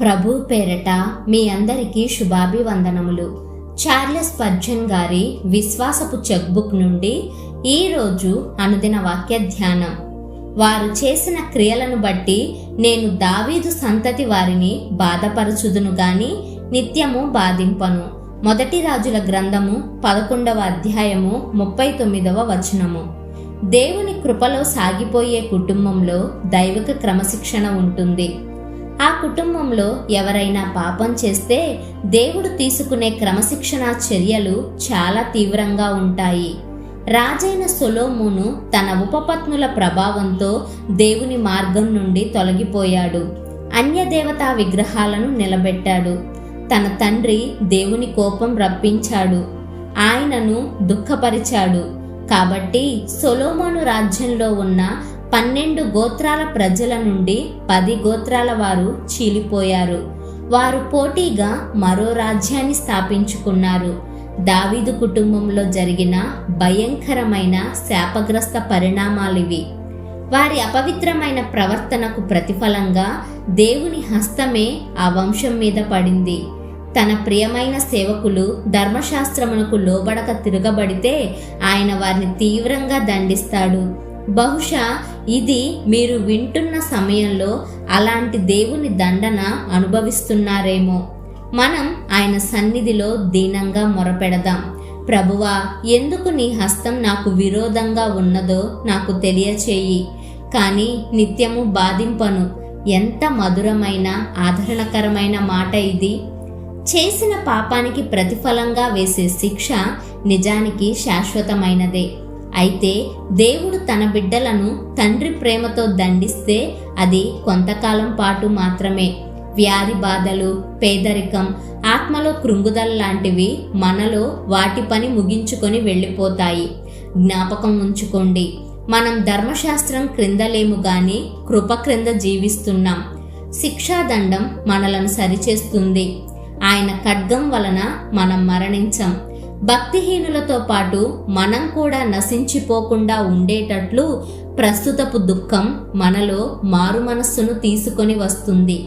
ప్రభు పేరట మీ అందరికీ శుభాభివందనములు. చార్లెస్ పర్జన్ గారి విశ్వాసపు చెక్బుక్ నుండి ఈరోజు అనుదిన వాక్య ధ్యానం. వారు చేసిన క్రియలను బట్టి నేను దావీదు సంతతి వారిని బాధపరచుదును గాని నిత్యము బాధింపను. మొదటి రాజుల గ్రంథము పదకొండవ అధ్యాయము ముప్పై తొమ్మిదవ వచనము. దేవుని కృపలో సాగిపోయే కుటుంబంలో దైవిక క్రమశిక్షణ ఉంటుంది. ఆ కుటుంబంలో ఎవరైనా పాపం చేస్తే దేవుడు తీసుకునే క్రమశిక్షణ చర్యలు చాలా తీవ్రంగా ఉంటాయి. రాజైన సొలోమును తన ఉపపత్నుల ప్రభావంతో దేవుని మార్గం నుండి తొలగిపోయాడు. అన్యదేవతా విగ్రహాలను నిలబెట్టాడు. తన తండ్రి దేవుని కోపం రప్పించాడు. ఆయనను దుఃఖపరిచాడు. కాబట్టి సొలోమోను రాజ్యంలో ఉన్న పన్నెండు గోత్రాల ప్రజల నుండి పది గోత్రాల వారు చీలిపోయారు. వారు పోటీగా మరో రాజ్యాన్ని స్థాపించుకున్నారు. దావీదు కుటుంబంలో జరిగిన భయంకరమైన శాపగ్రస్త పరిణామాలివి. వారి అపవిత్రమైన ప్రవర్తనకు ప్రతిఫలంగా దేవుని హస్తమే ఆ వంశం మీద పడింది. తన ప్రియమైన సేవకులు ధర్మశాస్త్రమునకు లోబడక తిరగబడితే ఆయన వారిని తీవ్రంగా దండిస్తాడు. బహుశా ఇది మీరు వింటున్న సమయంలో అలాంటి దేవుని దండన అనుభవిస్తున్నారేమో. మనం ఆయన సన్నిధిలో దీనంగా మొరపెడదాం. ప్రభువా ఎందుకు నీ హస్తం నాకు విరోధంగా ఉన్నదో నాకు తెలియచేయి. కానీ నిత్యము బాధింపను. ఎంత మధురమైన ఆదరణకరమైన మాట ఇది. చేసిన పాపానికి ప్రతిఫలంగా వేసే శిక్ష నిజానికి శాశ్వతమైనదే. అయితే దేవుడు తన బిడ్డలను తండ్రి ప్రేమతో దండిస్తే అది కొంతకాలం పాటు మాత్రమే. వ్యాధి బాధలు పేదరికం ఆత్మలో కృంగుదల లాంటివి మనలో వాటి పని ముగించుకొని వెళ్ళిపోతాయి. జ్ఞాపకం ఉంచుకోండి. మనం ధర్మశాస్త్రం క్రింద లేము గాని కృప క్రింద జీవిస్తున్నాం. శిక్షాదండం మనలను సరిచేస్తుంది. ఆయన ఖడ్గం వలన మనం మరణించం. భక్తిహీనులతో పాటు మనం కూడా నశించిపోకుండా ఉండేటట్లు ప్రస్తుతపు దుఃఖం మనలో మారు మనస్సును తీసుకొని వస్తుంది.